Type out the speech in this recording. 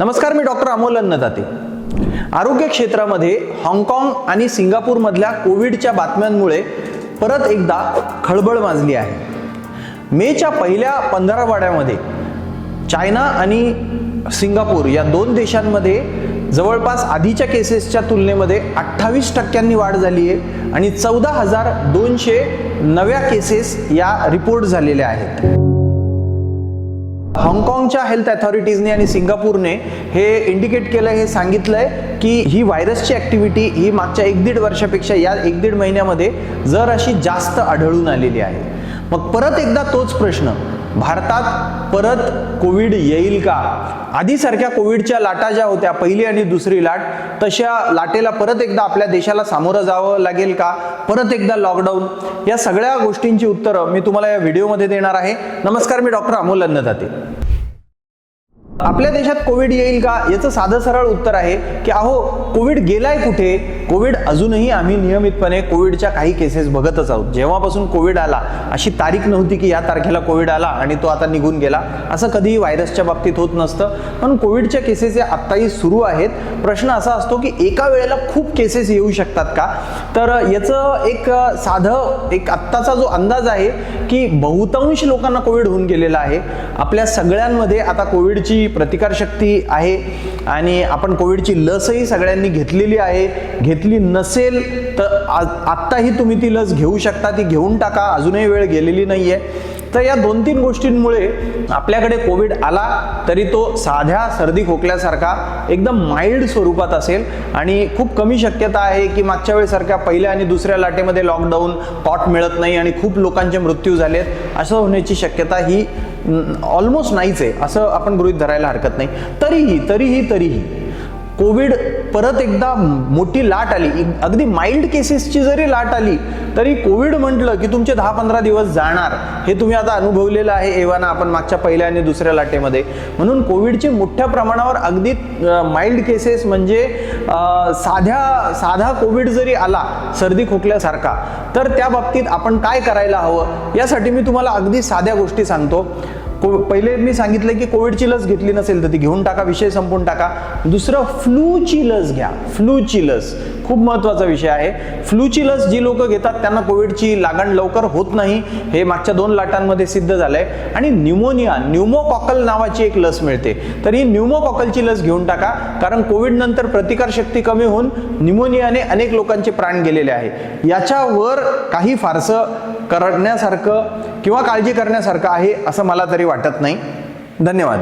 नमस्कार मी डॉक्टर अमोल अन्नदाते. आरोग्य क्षेत्रामध्ये हाँगकाँग आणि सिंगापूरमधल्या कोविडच्या बातम्यांमुळे परत एकदा खळबळ माजली आहे. मेच्या पहिल्या पंधरावाड्यामध्ये चायना आणि सिंगापूर या दोन देशांमध्ये जवळपास आधीच्या केसेसच्या तुलनेमध्ये अठ्ठावीस टक्क्यांनी वाढ झाली आहे आणि चौदा हजार दोनशे नव्या केसेस या रिपोर्ट झालेल्या आहेत. हाँगकाँगच्या हेल्थ अथॉरिटीजने आणि सिंगापूरने हे इंडिकेट केलं हे सांगितलंय की ही व्हायरसची ऍक्टिव्हिटी ही मागच्या एक दीड वर्षापेक्षा या एक दीड महिन्यामध्ये जर अशी जास्त आढळून आलेली आहे. मग परत एकदा तोच प्रश्न भारतात परत कोविड येईल का? आधीसारख्या कोविडच्या लाटा ज्या होत्या पहिली आणि दुसरी लाट तशा लाटेला परत एकदा आपल्या देशाला सामोरं जावं लागेल का? परत एकदा लॉकडाऊन या सगळ्या गोष्टींची उत्तरं मी तुम्हाला या व्हिडिओमध्ये देणार आहे. नमस्कार मी डॉक्टर अमोल अन्नदाते. आपल्या देशात कोविड येईल का? याचं साधं सरळ उत्तर आहे की अहो कोविड गेलाय कुठे? कोविड अजूनही आम्ही नियमितपणे कोविडच्या काही केसेस बघतच आहोत. जेव्हापासून कोविड आला अशी तारीख नव्हती की या तारखेला कोविड आला आणि तो आता निघून गेला. असं कधीही व्हायरसच्या बाबतीत होत नसतं. पण कोविडच्या केसेस या आत्ताही सुरू आहेत. प्रश्न असा असतो की एका वेळेला खूप केसेस येऊ शकतात का? तर याचं एक साधं एक आत्ताचा जो अंदाज आहे की बहुतांश लोकांना कोविड होऊन गेलेला आहे. आपल्या सगळ्यांमध्ये आता कोविडची प्रतिकारशक्ती आहे आणि आपण कोविडची लसही सगळ्यांनी घेतलेली आहे. घेतली नसेल तर आ- आत्ताही तुम्ही ती लस घेऊ शकता ती घेऊन टाका अजूनही वेळ गेलेली नाही आहे तर या दोन तीन गोष्टींमुळे आपल्याकडे कोविड आला तरी तो साध्या सर्दी खोकल्यासारखा एकदम माइल्ड स्वरूपात असेल आणि खूप कमी शक्यता आहे की मागच्या वेळेसारख्या पहिल्या आणि दुसऱ्या लाटेमध्ये लॉकडाऊन पॉट मिळत नाही आणि खूप लोकांचे मृत्यू झालेत असं होण्याची शक्यता ही ऑलमोस्ट नाहीच आहे असं आपण गृहित धरायला हरकत नाही. तरीही तरीही तरीही कोविड परत एकदा मोठी लाट आली. अगदी माइल्ड केसेसची जरी लाट आली तरी कोविड म्हटलं की तुमचे दहा पंधरा दिवस जाणार. हे तुम्ही आता अनुभवलेलं आहे एव्हाना आपण मागच्या पहिल्या आणि दुसऱ्या लाटेमध्ये. म्हणून कोविडची मोठ्या प्रमाणावर अगदी माइल्ड केसेस म्हणजे साध्या साधा कोविड जरी आला सर्दी खोकल्यासारखा तर त्या बाबतीत आपण काय करायला हवं? यासाठी मी तुम्हाला अगदी साध्या गोष्टी सांगतो. को पहिले मी सांगितलं की कोविडची लस घेतली नसेल तर ती घेऊन टाका विषय संपून टाका. दुसरं फ्लूची लस घ्या. फ्लूची लस. खूप महत्त्वाचा विषय आहे. फ्लूची लस जी लोक घेतात त्यांना कोविडची लागण लवकर होत नाही हे मागच्या दोन लाटांमध्ये सिद्ध झालंय. आणि न्यूमोनिया न्यूमोकॉकल नावाची एक लस मिळते. तर ही न्यूमोकॉकलची लस घेऊन टाका कारण कोविड नंतर प्रतिकारशक्ती कमी होऊन न्यूमोनियाने अनेक लोकांचे प्राण गेलेले आहे. याच्यावर काही फारसं करण्यासारखं किंवा काळजी करण्यासारखं आहे असं मला तरी वाटत नाही. धन्यवाद.